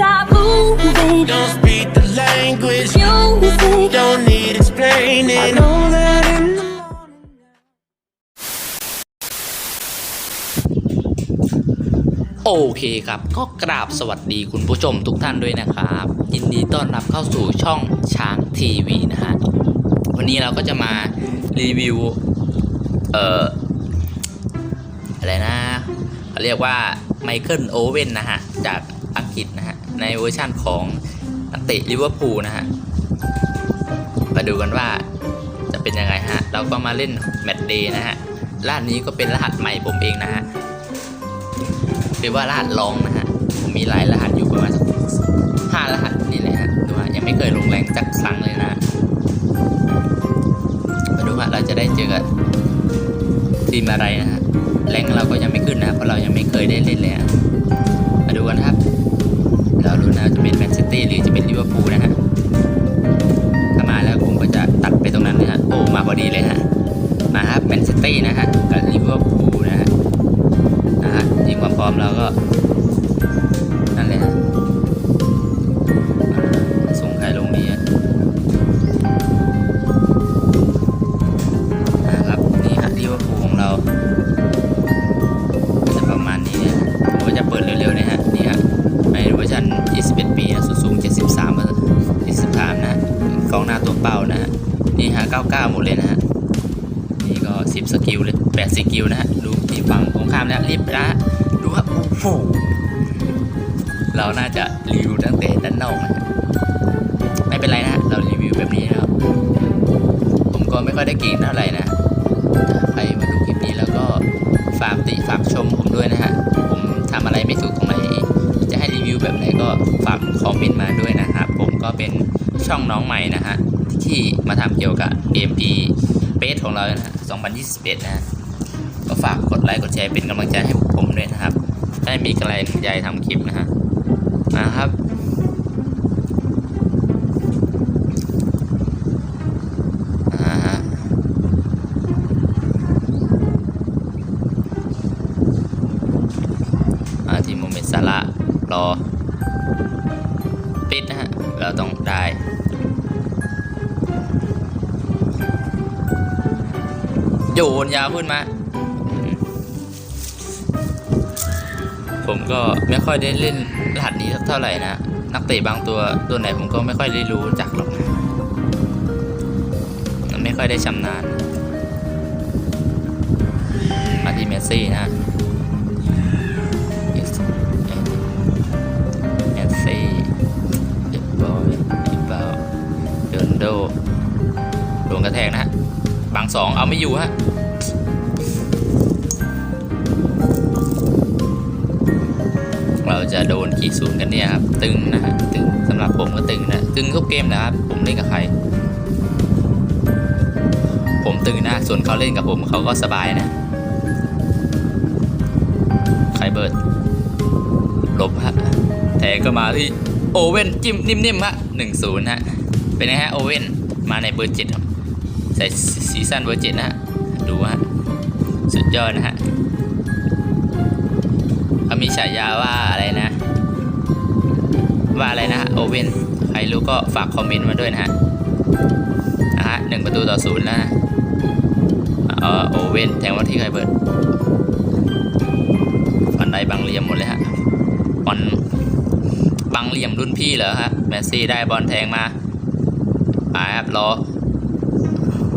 stop moving. Don't speak the language. Music. Don't need explaining. I know that in the morning. โอเคครับ ก็กราบสวัสดีคุณผู้ชมทุกท่านด้วยนะครับ ยินดีต้อนรับเข้าสู่ช่องช้างทีวีนะฮะ วันนี้เราก็จะมารีวิว เอ่อ อะไรนะเขาเรียกว่าไมเคิลโอเว่นนะฮะ จากอังกฤษนะฮะ ในเวอร์ชั่นของนักเตะลิเวอร์พูลนะฮะมาดูกันว่าจะเป็นยังไงฮะ เราก็มาเล่นแมตช์เดย์นะฮะรหัสนี้ก็เป็นรหัสใหม่ผมเองนะฮะหรือว่ารหัสลองนะฮะ ผมมีหลายรหัสอยู่ประมาณสักห้ารหัส อมเราก็ นั่นเลยฮะส่งใครลงนี้นะครับนี่ฮะลิเวอร์พูลของเราจะประมาณนี้เนี่ยผมก็จะเปิดเร็วๆนะฮะนี่ฮะในเวอร์ชัน21 ปีนะสูง73มา73 นะฮะกองหน้าตัวเป้านะฮะนี่ฮะ99 หมดเลยนะฮะนี่ก็ 10 สกิลเลย8สกิลนะฮะดูที่ฝั่งตรงข้ามแล้วรีบนะฮะ ดูครับโอ้โหเราน่าจะรีวิวตั้งแต่ด้านนอกนะไม่เป็นไรนะเรารีวิวแบบนี้แล้วผมก็ไม่ค่อยได้เก่งเท่าไหร่นะถ้าใครมาดูคลิปนี้แล้วก็ฝากติฝากชมผมด้วยนะฮะผมทำอะไรไม่ถูกตรงไหนจะให้รีวิวแบบไหนก็ฝากคอมเมนต์มาด้วยนะครับผมก็เป็นช่องน้องใหม่นะฮะที่มาทำเกี่ยวกับเกม e เ a สของเรานะฮะ2021 นะ ก็ฝากกดไลค์กดแชร์เป็นกำลังใจให้พวกผมด้วยนะครับได้มีกำลังใจทำคลิปนะฮะมาครับอ่าฮะมาที่โมเมนต์ซาระรอ ปิดนะฮะ เราต้องได้โยนยาวขึ้นมา ผมก็ไม่ค่อยได้เล่นรหัสนี้เท่าไหร่นะ นักเตะบางตัวตัวไหนผมก็ไม่ค่อยได้รู้จักหรอกมันไม่ค่อยได้ชำนาญมาที่เมสซี่นะเมสเมสซี่เดบอยดิบาเดนโดโดนกระแทกนะฮะบางสองเอาไม่อยู่ฮะ จะโดนขีดศูนย์กันเนี่ยครับตึงนะฮะตึงสำหรับผมก็ตึงนะตึงทุกเกมนะครับผมเล่นกับใคร ผมตึงนะ ส่วนเขาเล่นกับผมเขาก็สบายนะใครเบิร์ดหลบฮะแทงก็มาที่โอเว่นจิ้มนิ่มๆฮะหนึ่งศูนย์ฮะเป็นไงฮะโอเว่นมาในเบอร์เจ็ดครับใส่ซีซั่นเบอร์เจ็ดนะฮะดูฮะสุดยอดนะฮะ เขามีฉายาว่าอะไรนะ ว่าอะไรนะโอเว่นใครรู้ก็ฝากคอมเมนต์มาด้วยนะฮะนะฮะหนึ่งประตูต่อศูนย์แล้วนะเออโอเว่นแทงมาที่ใครเบิร์ดฟันไดบังเหลี่ยมหมดเลยฮะบอลบังเหลี่ยมรุ่นพี่เหรอฮะแมสซี่ได้บอลแทงมาไปครับรอ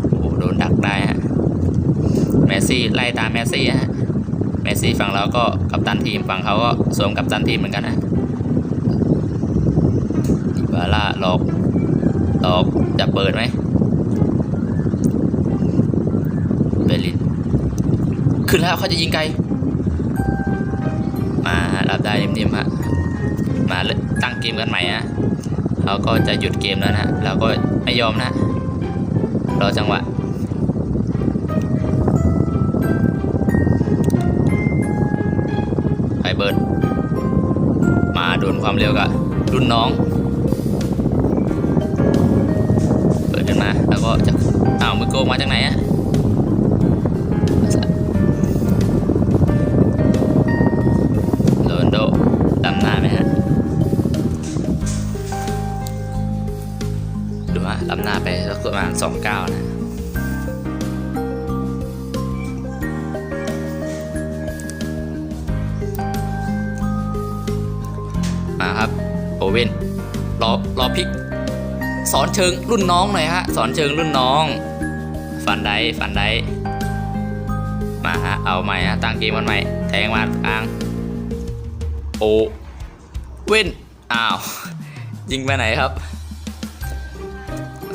โอ้โหโดนดักได้ฮะแมสซี่ไล่ตามแมสซี่ฮะ เมสซี่ฝั่งเราก็กัปตันทีมฝั่งเขาก็สวมกัปตันทีมเหมือนกันนะดิบาร่าหลอกหลอกจะเปิดไหมเบลินขึ้นแล้วเขาจะยิงไกล มารับได้นิ่มๆฮะมาตั้งเกมกันใหม่ฮะเขาก็จะหยุดเกมแล้วนะฮะเราก็ไม่ยอมนะรอจังหวะ ไปเบิร์นมาดวนความเร็วกับรุ่นน้อง เปิดขึ้นมาแล้วก็จะอ้าวมือโกมาจากไหนอะโรนโดดำหน้าไหมฮะดูมาลำหน้าไปแล้วก็ประมาณสองเก้านะ มาครับโอเว่นรอรอพิก สอนเชิงรุ่นน้องหน่อยฮะ สอนเชิงรุ่นน้องฟันได้ฟันได้มาฮะ เอาใหม่ฮะ ตั้งเกมวันใหม่ แทงมากลาง โอเว่น อ้าว ยิงไปไหนครับ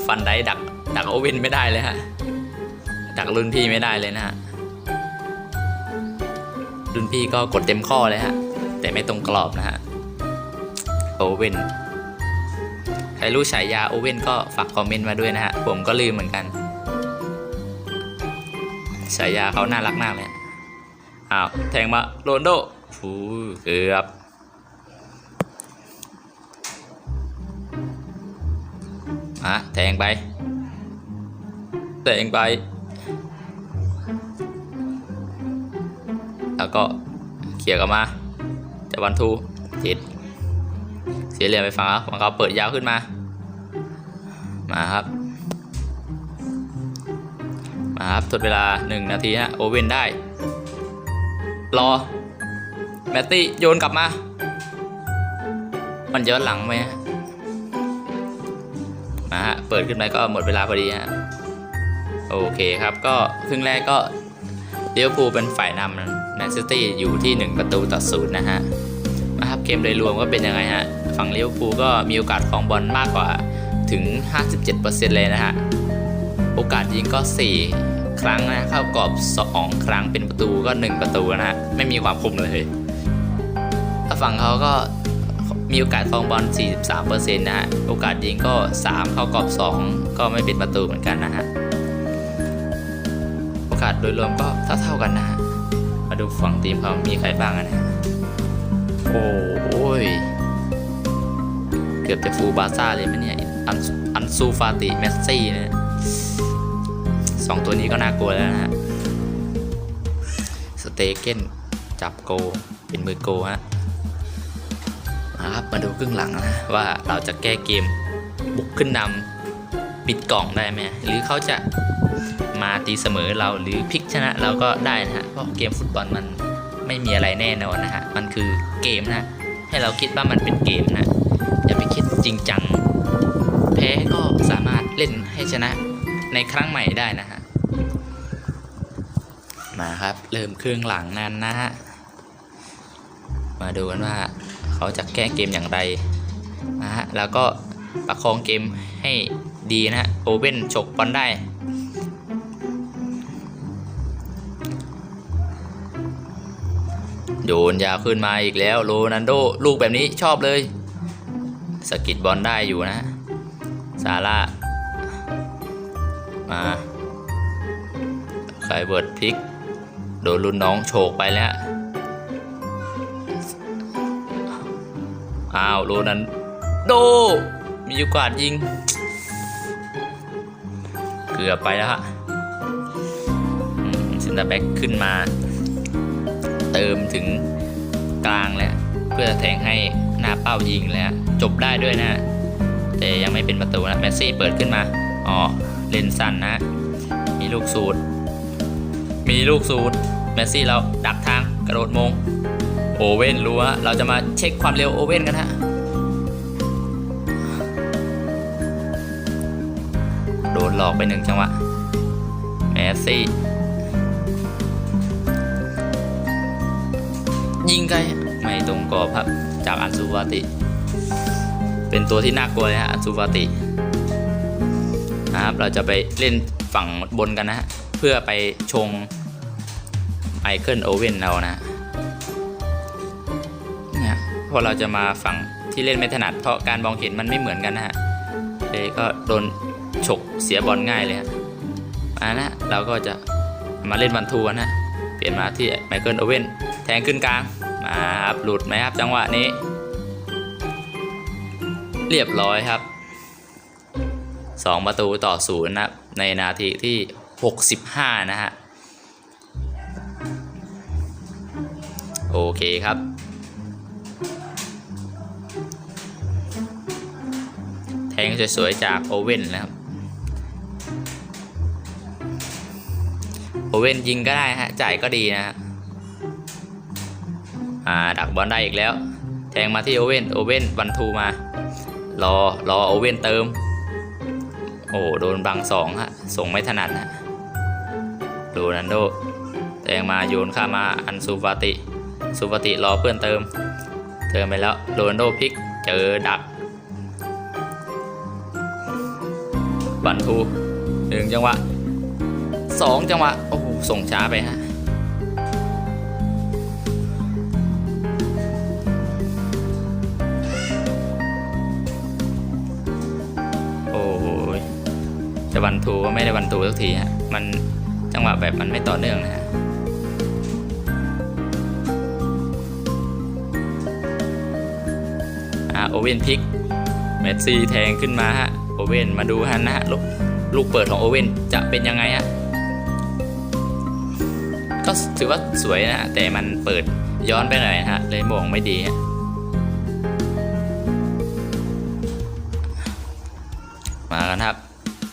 ฟันได้ดัก ดักโอเว่นไม่ได้เลยฮะ ดักรุ่นพี่ไม่ได้เลยนะฮะ รุ่นพี่ก็กดเต็มข้อเลยฮะ แต่ไม่ตรงกรอบนะฮะ โอเว่นใครรู้ฉายาโอเว่นก็ฝากคอมเมนต์มาด้วยนะฮะ ผมก็ลืมเหมือนกัน ฉายาเขาน่ารักมากเลย อ้าว แทงมาโรนโดฟูเกือบ อะ แทงไป แทงไป แล้วก็เขี่ยกลับมาจะวันทูติด เสียเหลี่ยมไปฝั่งเขาฝั่งเขาเปิดยาวขึ้นมา มาครับ มาครับทดเวลา 1 นาทีฮะโอเว่นได้ รอ แมตตี้โยนกลับมา มันย้อนหลังไหมฮะมาฮะเปิดขึ้นไปก็หมดเวลาพอดีฮะโอเคครับก็ครึ่งแรกก็เลี้ยวภูเป็นฝ่ายนำแมนซิตี้อยู่ที่ 1 ประตูต่อศูนย์นะฮะนะครับเกมโดยรวมก็เป็นยังไงฮะ ฝั่งเลิเวฟูก็มีโอกาสของบอลมากกว่าถึง 57%เลยนะฮะ โอกาสยิงก็ 4 ครั้งนะ เข้ากรอบ 2 ครั้งเป็นประตูก็ 1 ประตูนะฮะ ไม่มีความคมเลย ถ้าฝั่งเขาก็มีโอกาสครองบอล 43%นะฮะ โอกาสยิงก็ 3 เข้ากรอบ 2 ก็ไม่เป็นประตูเหมือนกันนะฮะ โอกาสโดยรวมก็เท่าๆกันนะฮะ มาดูฝั่งทีมเขามีใครบ้างนะฮะ โอ้ กือบจะฟูบาซ่าเลยไหมเนี่ยอันอันซูฟาติเมสซี่นี่ยสองตัวนี้ก็น่ากลัวแล้วนะฮะสเตเกนจับโกเป็นมือโกฮะครับมาดูครึ่งหลังนะว่าเราจะแก้เกมบุกขึ้นนำปิดกล่องได้ไหมหรือเขาจะมาตีเสมอเราหรือพลิกชนะเราก็ได้นะฮะเพราะเกมฟุตบอลมันไม่มีอะไรแน่นอนนะฮะมันคือเกมนะให้เราคิดว่ามันเป็นเกมนะ อย่าไปคิดจริงจัง แพ้ก็สามารถเล่นให้ชนะในครั้งใหม่ได้นะฮะ มาครับ เริ่มครึ่งหลังนั้นนะฮะ มาดูกันว่าเขาจะแก้เกมอย่างไรนะฮะ แล้วก็ประคองเกมให้ดีนะฮะ โอเว่นฉกบอลได้โยนยาวขึ้นมาอีกแล้วโรนันโด ลูกแบบนี้ชอบเลย สกิดบอลได้อยู่นะ ซาร่า มาไคเบิร์ดพลิก โดนรุ่นน้องโฉกไปแล้ว อ้าวโรนั้น โด มีโอกาสยิง เกือบไปแล้วฮะซินเตอร์แบ็กขึ้นมา เติมถึงกลางแล้ว เพื่อแทงให้หน้าเป้ายิงแล้ว จบได้ด้วยนะ แต่ยังไม่เป็นประตูนะแมสซี่เปิดขึ้นมาอ๋อเลนสั้นนะ มีลูกสูตร มีลูกสูตรแมสซี่เราดักทางกระโดดมง โอเว่นรู้ว่าเราจะมาเช็คความเร็วโอเว่นกันฮะโดนหลอกไปหนึ่งจังหวะแมสซี่ยิงไกลไม่ตรงกรอบครับจากอันซูวาติ เป็นตัวที่น่ากลัวเลยฮะอันซูวาตินะครับ เราจะไปเล่นฝั่งบนกันนะฮะ เพื่อไปชงไมเคิลโอเว่นเรานะเนี่ยเพราะเราจะมาฝั่งที่เล่นไม่ถนัดเพราะการมองเห็นมันไม่เหมือนกันนะฮะเลยก็โดนฉกเสียบอลง่ายเลยฮะมานะเราก็จะมาเล่นวันทูนนะเปลี่ยนมาที่ไมเคิลโอเว่นแทงขึ้นกลางมาครับหลุดไหมครับจังหวะนี้ เรียบร้อยครับ 2 ประตูต่อศูนย์นะในนาทีที่ 65 นะฮะ โอเคครับ แทงสวยๆ จากโอเว่นนะครับ โอเว่นยิงก็ได้ฮะ จ่ายก็ดีนะฮะดักบอลได้อีกแล้ว แทงมาที่โอเว่น โอเว่นวันทูมา รอรอโอเว่นเติม โอ้โดนบังสองฮะ ส่งไม่ถนัดฮะโรนันโดแทงมาโยนข้ามมาอันซูฟาติซูฟาติรอเพื่อนเติม เติมไปแล้วโรนันโดพลิกเจอดัก บันทูหนึ่งจังหวะสองจังหวะ โอ้โห ส่งช้าไปฮะ จะบันทูก็ไม่ได้บันทูสักทีฮะมันจังหวะแบบมันไม่ต่อเนื่องนะฮะอ่าโอเว่นพิกเมสซี่แทงขึ้นมาฮะโอเว่นมาดูฮะนะฮะลูกลูกเปิดของโอเว่นจะเป็นยังไงฮะก็ถือว่าสวยนะฮะแต่มันเปิดย้อนไปหน่อยฮะเลยมองไม่ดีฮะ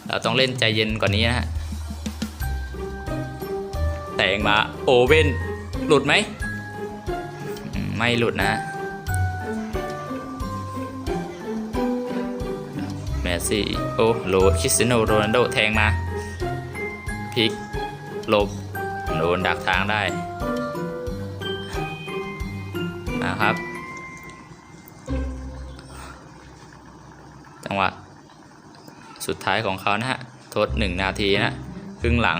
เราต้องเล่นใจเย็นกว่านี้นะฮะแต่งมาโอเว่นหลุดไหมไม่หลุดนะฮะเมสซี่โอ้โหคริสเตียโนโรนัลโดแทงมาพลิกลบโดนดักทางได้นะครับ จังหวะ สุดท้ายของเขานะฮะทด 1 นาทีนะครึ่งหลัง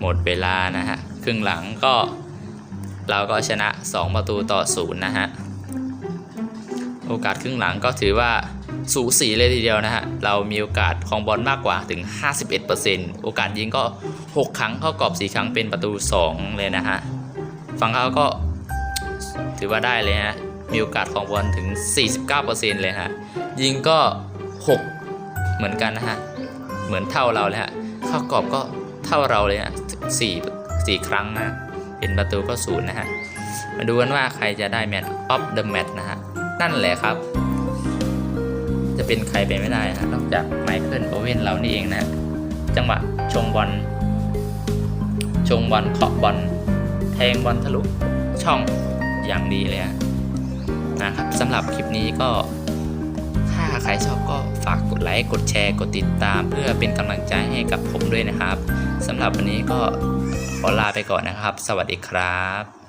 หมดเวลานะฮะครึ่งหลังก็เราก็ชนะ 2 ประตูต่อศูนย์นะฮะโอกาสครึ่งหลังก็ถือว่าสูสีเลยทีเดียวนะฮะ เรามีโอกาสของบอลมากกว่าถึง 51%โอกาสยิงก็ 6 ครั้งเข้ากรอบ 4 ครั้งเป็นประตู 2 เลยนะฮะ ฝั่งเขาก็ถือว่าได้เลยฮะ มีโอกาสของบอลถึง 49%เลยฮะ ยิงก็ 6 เหมือนกันนะฮะ เหมือนเท่าเราเลยฮะ เข้ากรอบก็เท่าเราเลยฮะสี่สี่ครั้งนะเป็นประตูก็ศูนย์นะฮะ มาดูกันว่าใครจะได้แมตช์ออฟเดอะแมตช์นะฮะ นั่นแหละครับ จะเป็นใครไปไม่ได้นะฮะนอกจากไมเคิลโอเว่นเรานี่เองนะฮะจังหวะชงบอล ชงบอลเคาะบอล แทงบอลทะลุช่องอย่างดีเลยฮะนะครับสำหรับคลิปนี้ก็ ใครชอบก็ฝากกดไลค์ กดแชร์ กดติดตาม เพื่อเป็นกำลังใจให้กับผมด้วยนะครับสำหรับวันนี้ก็ขอลาไปก่อนนะครับ สวัสดีครับ